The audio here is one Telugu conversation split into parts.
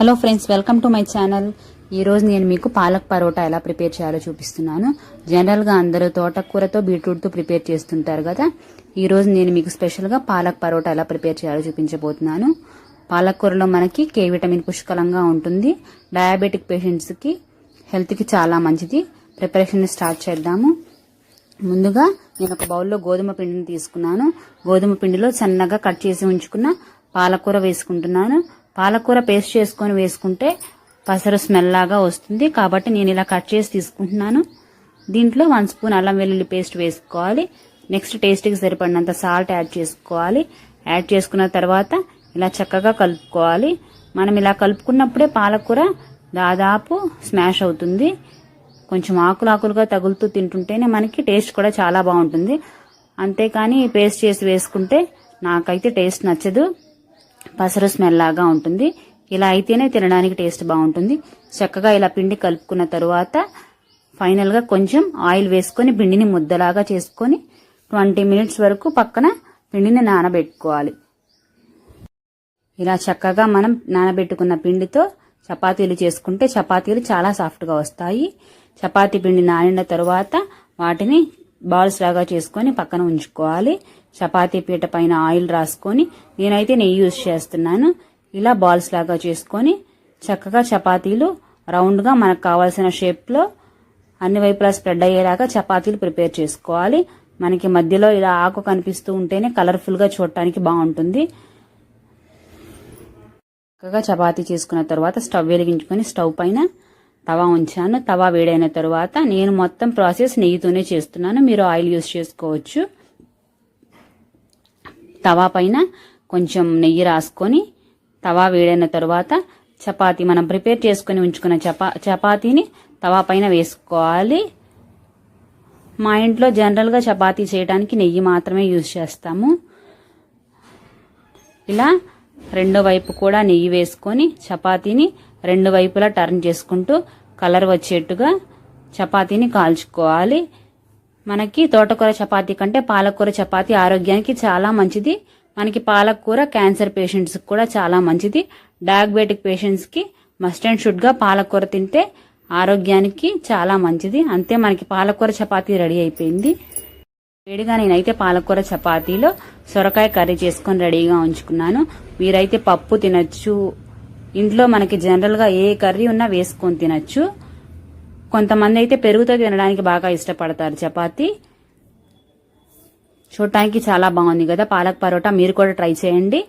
Hello friends welcome to my channel ఈ రోజు నేను మీకు పాలక్ పరోటా ఎలా ప్రిపేర్ చేయాలో చూపిస్తున్నాను. జనరల్గా అందరూ తోటకూరతో బీట్రూట్తో ప్రిపేర్ చేస్తుంటారు కదా. ఈరోజు నేను మీకు స్పెషల్గా పాలక్ పరోటా ఎలా ప్రిపేర్ చేయాలో చూపించబోతున్నాను. పాలకూరలో మనకి కే విటమిన్ పుష్కలంగా ఉంటుంది. డయాబెటిక్ పేషెంట్స్కి హెల్త్కి చాలా మంచిది. ప్రిపరేషన్ స్టార్ట్ చేద్దాము. ముందుగా నేను ఒక బౌల్లో గోధుమ పిండిని తీసుకున్నాను. గోధుమ పిండిలో సన్నగా కట్ చేసి ఉంచుకున్న పాలకూర వేసుకుంటున్నాను. పాలకూర పేస్ట్ చేసుకొని వేసుకుంటే పసరు స్మెల్ లాగా వస్తుంది. కాబట్టి నేను ఇలా కట్ చేసి తీసుకుంటున్నాను. దీంట్లో వన్ స్పూన్ అల్లం వెల్లుల్లి పేస్ట్ వేసుకోవాలి. నెక్స్ట్ టేస్ట్కి సరిపడినంత సాల్ట్ యాడ్ చేసుకోవాలి. యాడ్ చేసుకున్న తర్వాత ఇలా చక్కగా కలుపుకోవాలి. మనం ఇలా కలుపుకున్నప్పుడే పాలకూర దాదాపు స్మాష్ అవుతుంది. కొంచెం ఆకులు ఆకులుగా తగులుతూ తింటుంటేనే మనకి టేస్ట్ కూడా చాలా బాగుంటుంది. అంతేకాని పేస్ట్ చేసి వేసుకుంటే నాకైతే టేస్ట్ నచ్చదు. పసరు స్మెల్ లాగా ఉంటుంది. ఇలా అయితేనే తినడానికి టేస్ట్ బాగుంటుంది. చక్కగా ఇలా పిండి కలుపుకున్న తరువాత ఫైనల్గా కొంచెం ఆయిల్ వేసుకొని పిండిని ముద్దలాగా చేసుకొని ట్వంటీ మినిట్స్ వరకు పక్కన పిండిని నానబెట్టుకోవాలి. ఇలా చక్కగా మనం నానబెట్టుకున్న పిండితో చపాతీలు చేసుకుంటే చపాతీలు చాలా సాఫ్ట్గా వస్తాయి. చపాతీ పిండి నానిన తరువాత వాటిని బాల్స్ లాగా చేసుకొని పక్కన ఉంచుకోవాలి. చపాతీ పీట పైన ఆయిల్ రాసుకొని నేనైతే నెయ్యి యూజ్ చేస్తున్నాను. ఇలా బాల్స్ లాగా చేసుకొని చక్కగా చపాతీలు రౌండ్గా మనకు కావాల్సిన షేప్లో అన్ని వైపులా స్ప్రెడ్ అయ్యేలాగా చపాతీలు ప్రిపేర్ చేసుకోవాలి. మనకి మధ్యలో ఇలా ఆకు కనిపిస్తూ ఉంటేనే కలర్ఫుల్గా చూడటానికి బాగుంటుంది. చక్కగా చపాతీ చేసుకున్న తర్వాత స్టవ్ వెలిగించుకొని స్టవ్ పైన తవా ఉంచాను తవా వేడైన తర్వాత నేను మొత్తం ప్రాసెస్ నెయ్యితోనే చేస్తున్నాను. మీరు ఆయిల్ యూస్ చేసుకోవచ్చు. తవా పైన కొంచెం నెయ్యి రాసుకొని తవా వేడైన తర్వాత చపాతీ మనం ప్రిపేర్ చేసుకొని ఉంచుకున్న చపా చపాతీని తవా పైన వేసుకోవాలి. మా ఇంట్లో జనరల్గా చపాతీ చేయడానికి నెయ్యి మాత్రమే యూజ్ చేస్తాము. ఇలా రెండో వైపు కూడా నెయ్యి వేసుకొని చపాతీని రెండు వైపులా టర్న్ చేసుకుంటూ కలర్ వచ్చేట్టుగా చపాతీని కాల్చుకోవాలి. మనకి తోటకూర చపాతీ కంటే పాలకూర చపాతీ ఆరోగ్యానికి చాలా మంచిది. మనకి పాలకూర క్యాన్సర్ పేషెంట్స్కి కూడా చాలా మంచిది. డయాబెటిక్ పేషెంట్స్కి మస్ట్ అండ్ షుడ్గా పాలకూర తింటే ఆరోగ్యానికి చాలా మంచిది. అంతే మనకి పాలకూర చపాతీ రెడీ అయిపోయింది. వేడిగా నేనైతే పాలకూర చపాతీలో సొరకాయ కర్రీ చేసుకొని రెడీగా ఉంచుకున్నాను. మీరైతే పప్పు తినచ్చు ఇంట్లో మనకి జనరల్గా ఏ కర్రీ ఉన్నా వేసుకొని తినచ్చు. కొంతమంది అయితే పెరుగుతో తినడానికి బాగా ఇష్టపడతారు. చపాతి చూడటానికి చాలా బాగుంది కదా. పాలక్ పరోటా మీరు కూడా ట్రై చేయండి.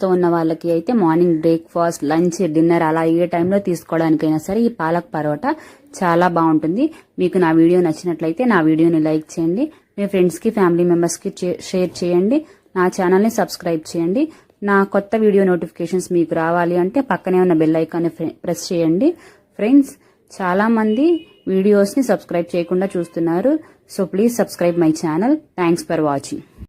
తో ఉన్న వాళ్ళకి అయితే మార్నింగ్ బ్రేక్ఫాస్ట్ లంచ్ డిన్నర్ అలా ఏ టైంలో తీసుకోవడానికైనా సరే ఈ పాలక్ పరోటా చాలా బాగుంటుంది. మీకు నా వీడియో నచ్చినట్లయితే నా వీడియోని లైక్ చేయండి. మీ ఫ్రెండ్స్కి ఫ్యామిలీ మెంబర్స్కి షేర్ చేయండి. నా ఛానల్ని సబ్స్క్రైబ్ చేయండి. నా కొత్త వీడియో నోటిఫికేషన్స్ మీకు రావాలి అంటే పక్కనే ఉన్న బెల్ ఐకాన్ని ప్రెస్ చేయండి. ఫ్రెండ్స్ చాలామంది వీడియోస్ని సబ్స్క్రైబ్ చేయకుండా చూస్తున్నారు. So please subscribe my channel thanks for watching